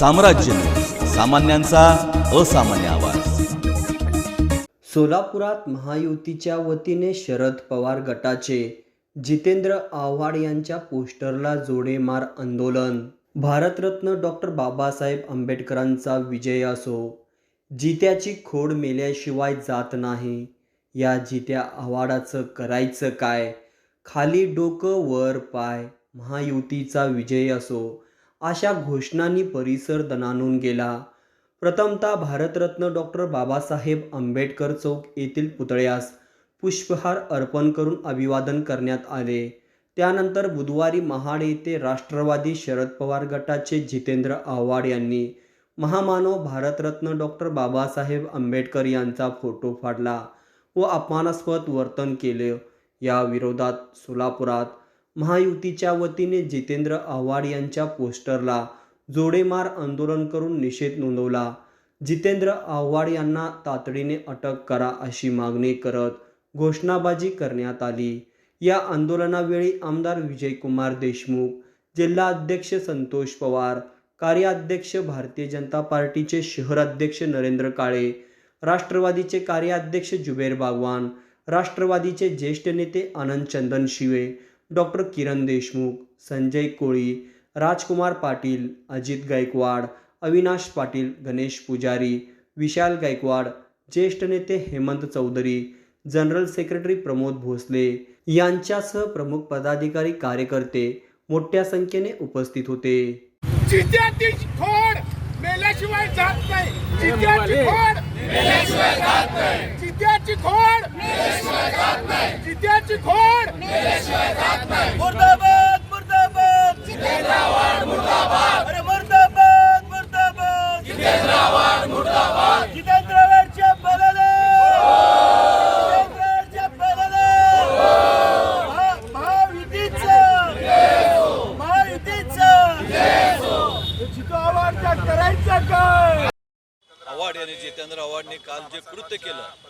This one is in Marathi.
साम्राज्य. सामान्यांचा असामान्य आवाज. सोलापुरात महायुतीच्या वतीने शरद पवार गटाचे जितेंद्र आव्हाड यांच्या पोस्टरला जोडेमार आंदोलन. भारतरत्न डॉक्टर बाबासाहेब आंबेडकरांचा विजय असो जित्याची खोड मेल्याशिवाय जात नाही. या जित्या आव्हाडाचं करायचं काय? खाली डोकं वर पाय. महायुतीचा विजय असो अशा घोषणांनी परिसर दणानून गेला. प्रथमतः भारतरत्न डॉक्टर बाबासाहेब आंबेडकर चौक येथील पुतळ्यास पुष्पहार अर्पण करून अभिवादन करण्यात आले. त्यानंतर बुधवारी महाड येथे राष्ट्रवादी शरद पवार गटाचे जितेंद्र आव्हाड यांनी महामानव भारतरत्न डॉक्टर बाबासाहेब आंबेडकर यांचा फोटो फाडला व अपमानास्पद वर्तन केले. या विरोधात सोलापुरात महायुतीच्या वतीने जितेंद्र आव्हाड यांच्या पोस्टरला जोडेमार आंदोलन करून निषेध नोंदवला. जितेंद्र आव्हाड यांना तातडीने अटक करा अशी मागणी करत घोषणाबाजी करण्यात आली. या आंदोलनावेळी आमदार विजयकुमार देशमुख जिल्हा अध्यक्ष संतोष पवार कार्याध्यक्ष भारतीय जनता पार्टीचे शहराध्यक्ष नरेंद्र काळे राष्ट्रवादीचे कार्याध्यक्ष जुबेर बागवान राष्ट्रवादीचे ज्येष्ठ नेते आनंद चंदन शिवे डॉक्टर किरण देशमुख संजय कोळी राजकुमार पाटील अजित गायकवाड अविनाश पाटील गणेश पुजारी विशाल गायकवाड ज्येष्ठ नेते हेमंत चौधरी जनरल सेक्रेटरी प्रमोद भोसले यांच्यासह प्रमुख पदाधिकारी कार्यकर्ते मोठ्या संख्येने उपस्थित होते. मेल्याशिवाय जात नाही. जित्याची खोड मेल्याशिवाय जात नाही. जित्याची खोड मेल्याशिवाय जात नाही. जित्याची खोड! मुर्दाबाद मुर्दाबाद! जितेंद्रवाड मुर्दाबाद अरे मुर्दाबाद मुर्दाबाद! जितेंद्रवाड मुर्दाबाद जितेंद्रवाडच्या बदले जितेंद्रवाडच्या महायुतीचं! महायुतीचं! जितो करायचं काय? आव्हाड यांनी जितेंद्र आव्हाडने काल जे कृत्य केलं